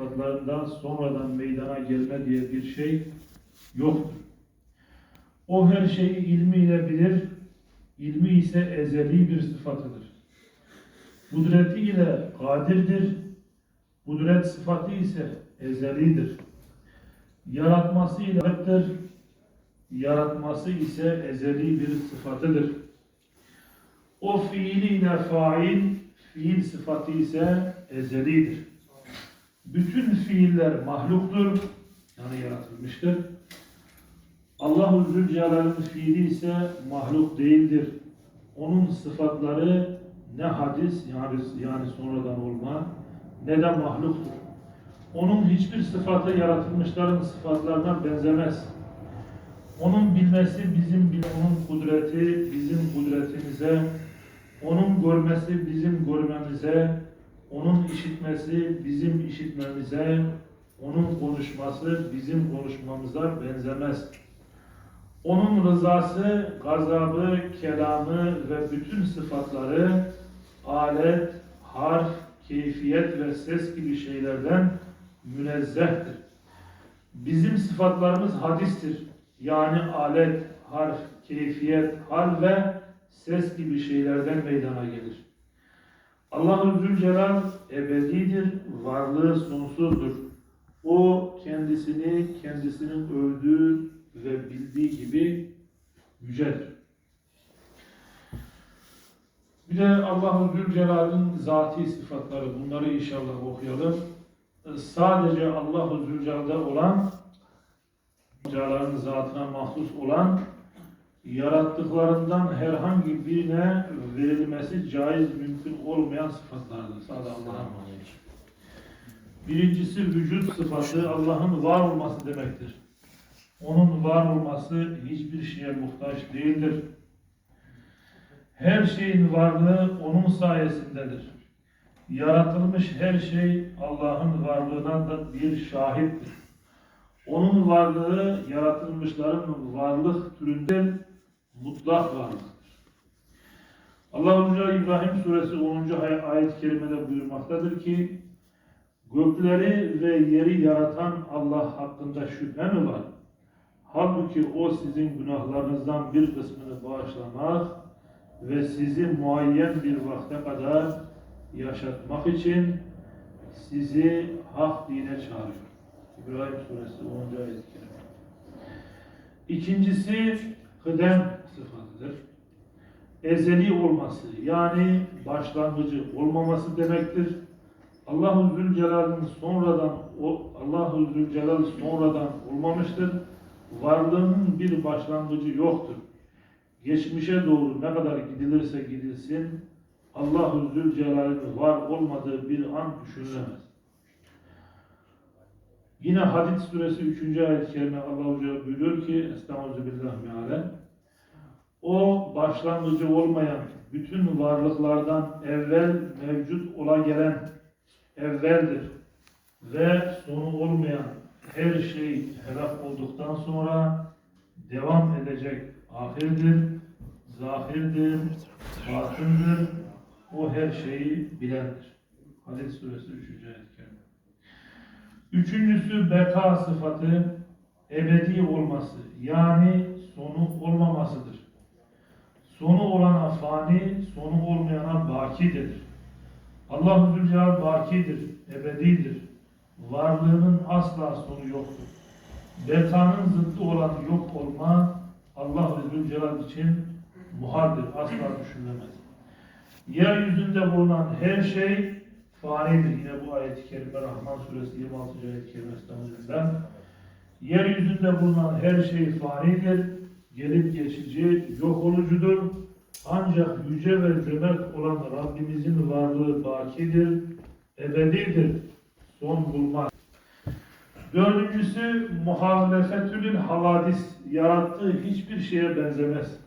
sıfatlarından sonradan meydana gelme diye bir şey yoktur. O her şeyi ilmiyle bilir, ilmi ise ezeli bir sıfatıdır. Kudreti ile kadirdir, kudret sıfatı ise ezelidir. Yaratması ile yaratması ise ezeli bir sıfatıdır. O fiiliyle fail, fiil sıfatı ise ezelidir. Bütün fiiller mahluktur, yani yaratılmıştır. Allahu Zülcelal'in fiili ise mahluk değildir. Onun sıfatları ne hadis yani, yani sonradan olma ne de mahluktur. Onun hiçbir sıfatı yaratılmışların sıfatlarına benzemez. Onun bilmesi bizim bil- onun kudreti bizim kudretimize, onun görmesi bizim görmemize, onun işitmesi bizim işitmemize, onun konuşması bizim konuşmamıza benzemez. Onun rızası, gazabı, kelamı ve bütün sıfatları alet, harf, keyfiyet ve ses gibi şeylerden münezzehtir. Bizim sıfatlarımız hadistir. Yani alet, harf, keyfiyet, hal ve ses gibi şeylerden meydana gelir. Allah-u Zülcelal ebedidir, varlığı sonsuzdur. O kendisini kendisinin övdüğü ve bildiği gibi yücedir. Bir de Allah-u Zülcelal'in zati sıfatları, bunları inşallah okuyalım. Sadece Allah-u Zülcelal'de olan, Zülcelal'in zatına mahsus olan, yarattıklarından herhangi birine verilmesi caiz mümkün olmayan sıfatlardır. Sadece Allah'a mahsus. Birincisi vücut sıfatı Allah'ın var olması demektir. Onun var olması hiçbir şeye muhtaç değildir. Her şeyin varlığı onun sayesindedir. Yaratılmış her şey Allah'ın varlığına da bir şahittir. Onun varlığı yaratılmışların varlık türünden mutlak varlıktır. Allah-u Teala İbrahim suresi 10. ay- ayet-i kerimede buyurmaktadır ki Gökleri ve yeri yaratan Allah hakkında şüphe mi var? Halbuki o sizin günahlarınızdan bir kısmını bağışlamak ve sizi muayyen bir vakte kadar yaşatmak için sizi hak dine çağırıyor. İbrahim suresi 10. ayet-i kerime. İkincisi kıdem sıfatıdır. Ezeli olması yani başlangıcı olmaması demektir. Allahu Zülcelal'in sonradan Allahu Zülcelal sonradan olmamıştır. Varlığının bir başlangıcı yoktur. Geçmişe doğru ne kadar gidilirse gidilsin Allahu Zülcelal'in var olmadığı bir an düşünülemez. Yine Hadid suresi 3. ayet-i kerime Allahu Teala buyuruyor ki Estağfirullah mealen O başlangıcı olmayan bütün varlıklardan evvel mevcut ola gelen evveldir ve sonu olmayan her şey helak olduktan sonra devam edecek ahirdir, zahirdir, batındır, o her şeyi bilendir. Hadis suresi 3. ayet-i kerime. Üçüncüsü beka sıfatı ebedi olması yani sonu olmamasıdır. Sonu olana fani, sonu olmayana bakidir. Allah-u Zülcelal bakidir, ebedidir. Varlığının asla sonu yoktur. Bekanın zıttı olan yok olma Allah-u Zülcelal için muhaldir, asla düşünülemez. Yeryüzünde bulunan her şey fanidir. Yine bu ayet-i kerime Rahman suresi 26. ayet-i kerime estağfirullah. Yeryüzünde bulunan her şey fanidir, gelip geçici, yok olucudur. Ancak yüce ve cömert olan Rabbimizin varlığı bakidir, ebedidir, son bulmaz. Dördüncüsü muhalefetülül havadis, yarattığı hiçbir şeye benzemez.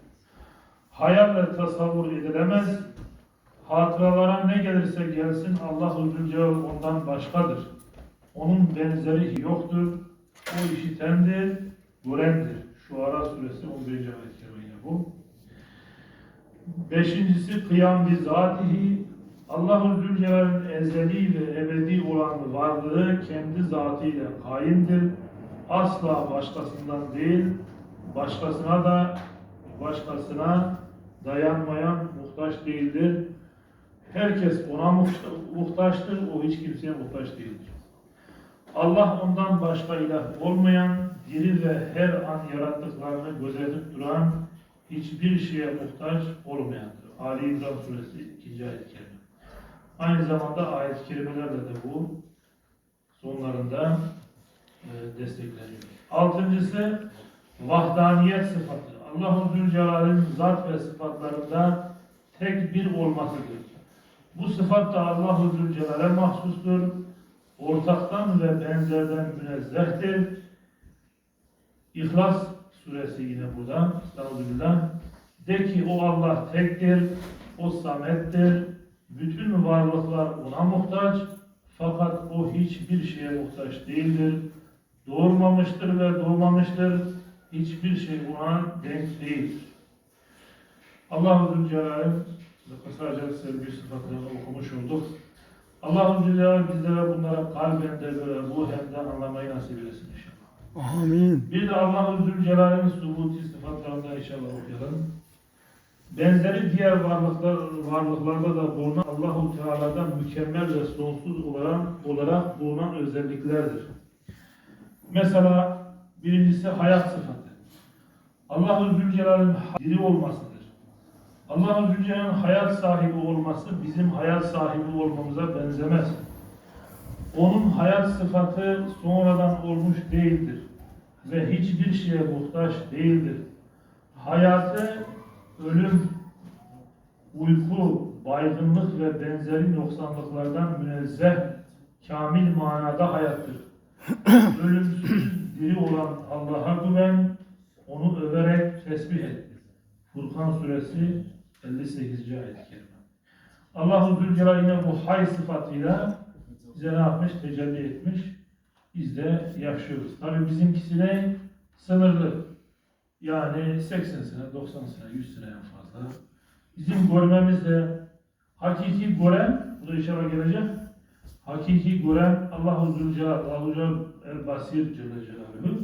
Hayalle tasavvur edilemez, hatıralara ne gelirse gelsin Allah-u Zülcelal ondan başkadır. Onun benzeri yoktur, o işitendir, görendir. Şuara suresi 11. ayet-i kerime yine bu. Beşincisi kıyam bizatihi Allah-u Zülcelal'in ezeli ve ebedi olan varlığı kendi zatıyla kaimdir. Asla başkasından değil, başkasına da başkasına dayanmayan muhtaç değildir. Herkes ona muhta- muhtaçtır, o hiç kimseye muhtaç değildir. Allah ondan başka ilah olmayan, diri ve her an yarattıklarını gözetip duran, hiçbir şeye muhtaç olmayandır. Ali İmran Suresi 2. ayet-i kerime. Aynı zamanda ayet-i de bu sonlarında e, destekleniyor. Altıncısı vahdaniyet sıfatı. Allah-u Zülcelal'in zat ve sıfatlarında tek bir olmasıdır. Bu sıfat da Allah-u Zülcelal'e mahsustur. Ortaktan ve benzerden münezzehtir. İhlas suresi yine burada. Estağfirullah. De ki o Allah tektir, o samettir. Bütün varlıklar ona muhtaç. Fakat o hiçbir şeye muhtaç değildir. Doğurmamıştır ve doğmamıştır. Hiçbir şey ona denk değildir. Allah-u Zülcelal'in kısaca sevgi sıfatlarını okumuş olduk. Allah-u Zülcelal bizlere bunlara kalben de böyle ruhen de anlamayı nasip eylesin inşallah. Amin. Bir de Allah-u Zülcelal'in subuti sıfatlarından inşallah okuyalım. Benzeri diğer varlıklar varlıklarda da bulunan Allahu Teala'dan mükemmel ve sonsuz olarak olarak bulunan özelliklerdir. Mesela birincisi hayat sıfatı. Allahu Zülcelal'in diri olmasıdır. Allahu Zülcelal'in hayat sahibi olması bizim hayat sahibi olmamıza benzemez. Onun hayat sıfatı sonradan olmuş değildir ve hiçbir şeye muhtaç değildir. Hayatı ölüm, uyku, baygınlık ve benzeri noksanlıklardan münezzeh, kamil manada hayattır. Ölümsüz, diri olan Allah'a güven, onu överek tesbih et. Furkan suresi 58. ayet-i kerime. Allah-u Zülcelal yine bu hay sıfatıyla bize ne yapmış? Tecelli etmiş. Biz de yaşıyoruz. Tabi bizimkisi ne? Sınırlı. Yani 80 sene, 90 sene, 100 sene en fazla. Bizim görmemiz de hakiki gören, bu da inşallah gelecek. Hakiki gören Allah-u Zülcelal, Allah-u El-Basir Celle Celaluhu.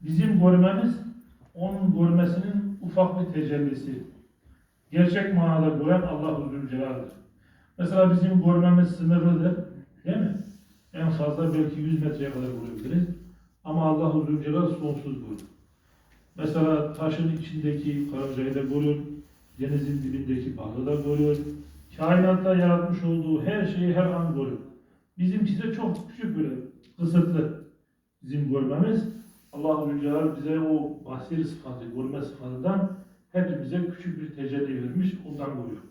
Bizim görmemiz onun görmesinin ufak bir tecellisi. Gerçek manada gören Allah-u Zülcelal'dir. Mesela bizim görmemiz sınırlıdır. Değil mi? En fazla belki 100 metreye kadar görebiliriz. Ama Allah-u Zülcelal sonsuz görür. Mesela taşın içindeki karıncayı da görür, denizin dibindeki balığı da görür, kainatta yaratmış olduğu her şeyi her an görür. Bizimkisi de çok küçük böyle, kısıtlı bizim görmemiz. Allah-u Zülcelal bize o basir sıfatı, görme sıfatından hepimize küçük bir tecelli vermiş, ondan görüyor.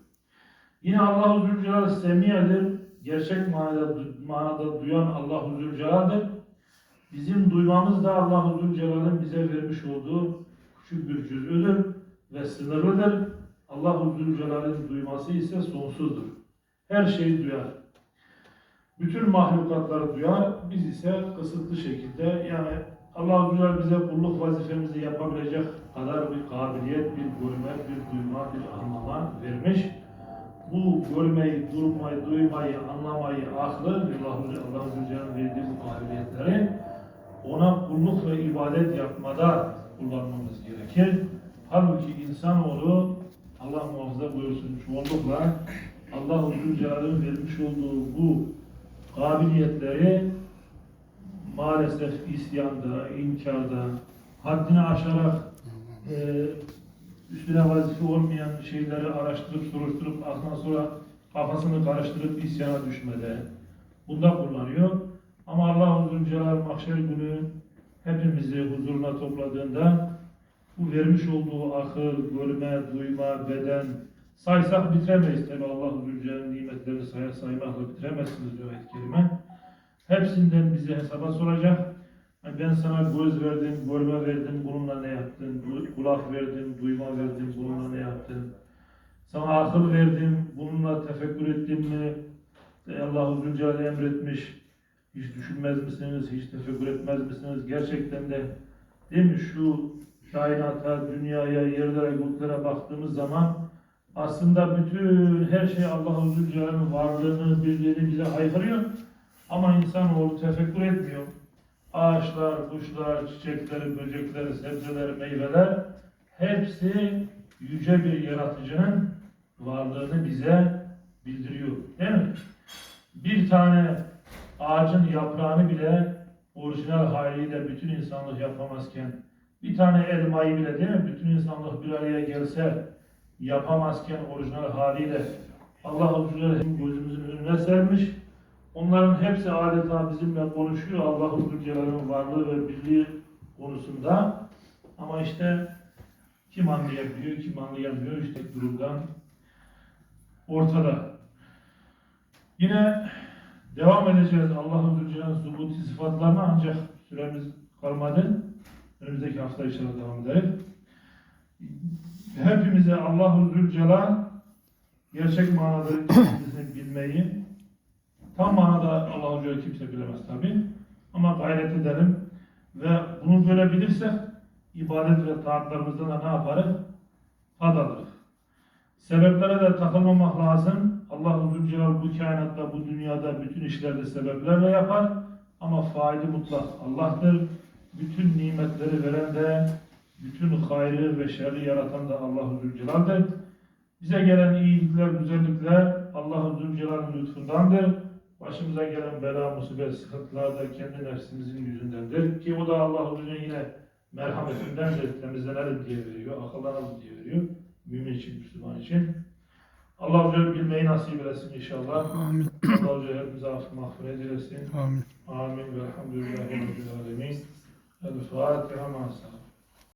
Yine Allah-u Zülcelal semiyedir, gerçek manada, manada duyan Allah-u Zülcelal'dir. Bizim duymamız da Allah-u Zülcelal'in bize vermiş olduğu küçük bir cüz'üdür ve sınırlıdır. Allah-u Zülcelal'in duyması ise sonsuzdur. Her şeyi duyar. Bütün mahlukatları duyar, biz ise kısıtlı şekilde yani Allah-u Zülcelal bize kulluk vazifemizi yapabilecek kadar bir kabiliyet, bir görme, bir duyma, bir anlama vermiş. Bu görmeyi, durmayı, duymayı, anlamayı, aklı, Allah-u Allah Zülcelal'in verdiği bu kabiliyetleri ona kulluk ve ibadet yapmada kullanmamız gerekir. Halbuki insanoğlu Allah muhafaza buyursun çoğunlukla Allah-u Zülcelal'in vermiş olduğu bu kabiliyetleri maalesef isyanda, inkarda, haddini aşarak e, üstüne vazife olmayan şeyleri araştırıp soruşturup aklına sonra kafasını karıştırıp isyana düşmede bunda kullanıyor. Ama Allah-u Zülcelal mahşer günü hepimizi huzuruna topladığında bu vermiş olduğu akıl, görme, duyma, beden saysak bitiremeyiz. Tabi Allah-u Zülcelal'in nimetlerini say saymakla bitiremezsiniz diyor ayet-i kerime. Hepsinden bize hesaba soracak. Ben sana göz verdim, görme verdim, bununla ne yaptın? Kulak verdim, duyma verdim, bununla ne yaptın? Sana akıl verdim, bununla tefekkür ettin mi? E, Allah-u Zülcelal emretmiş. Hiç düşünmez misiniz, hiç tefekkür etmez misiniz? Gerçekten de değil mi şu kainata, dünyaya, yerlere, göklere baktığımız zaman Aslında bütün her şey Allah'ın Zülcelal'in varlığını, birliğini bize haykırıyor. Ama insanoğlu tefekkür etmiyor. Ağaçlar, kuşlar, çiçekler, böcekler, sebzeler, meyveler hepsi yüce bir yaratıcının varlığını bize bildiriyor. Değil mi? Bir tane ağacın yaprağını bile orijinal haliyle bütün insanlık yapamazken, bir tane elmayı bile değil mi? Bütün insanlık bir araya gelse yapamazken orijinal haliyle Allah Azze gözümüzün önüne sermiş. Onların hepsi adeta bizimle konuşuyor Allah'ın Zülcelal'in varlığı ve birliği konusunda. Ama işte kim anlayabiliyor, kim anlayamıyor işte durumdan ortada. Yine devam edeceğiz Allah'ın Zülcelal'in subuti sıfatlarına ancak süremiz kalmadı. Önümüzdeki hafta inşallah devam ederiz. Hepimize Allah'ın Zülcelal gerçek manada bilmeyi, tam manada Allah'ın Zülcelal'i kimse bilemez tabi. Ama gayret edelim ve bunu böyle ibadet ve taatlarımızda da ne yaparız? Tad alırız. Sebeplere de takılmamak lazım. Allah-u Zülcelal bu kainatta, bu dünyada bütün işlerde sebeplerle yapar. Ama faili mutlak Allah'tır. Bütün nimetleri veren de, bütün hayrı ve şerri yaratan da Allah-u Zülcelal'dir. Bize gelen iyilikler, güzellikler Allah-u Zülcelal'in lütfundandır. Başımıza gelen bela, musibet, sıkıntılar da kendi nefsimizin yüzündendir. Ki o da Allah-u yine merhametindendir. Temizlenelim diye veriyor, akıllanalım diye veriyor. Mümin için, Müslüman için. Allah Azze bilmeyi nasip etsin inşallah. Amin. Allah Azze hepimize affı mağfiret eylesin. Amin. Amin. Velhamdülillahi Rabbil alemin. El Fatiha ma